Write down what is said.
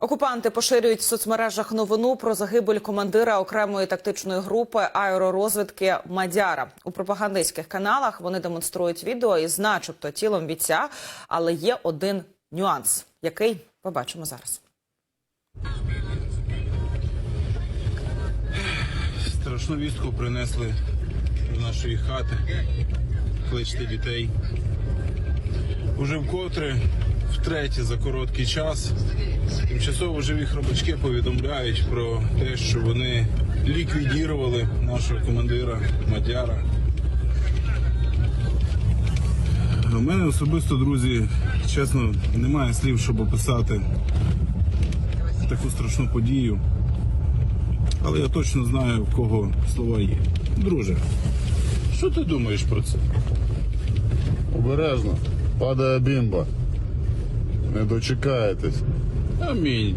Окупанти поширюють в соцмережах новину про загибель командира окремої тактичної групи аеророзвідки Мадяра. У пропагандистських каналах вони демонструють відео із, начебто, тілом бійця, але є один нюанс, який побачимо зараз. Страшну вістку принесли до нашої хати. Кличте дітей. Уже вкотре, втретє за короткий час. Тимчасово живі хробачки повідомляють про те, що вони ліквідірували нашого командира Мадяра. У мене особисто, друзі, чесно, немає слів, щоб описати таку страшну подію. Але я точно знаю, в кого слова є. Друже, що ти думаєш про це? Обережно. Падає бімба. Не дочекаєтесь. Амінь.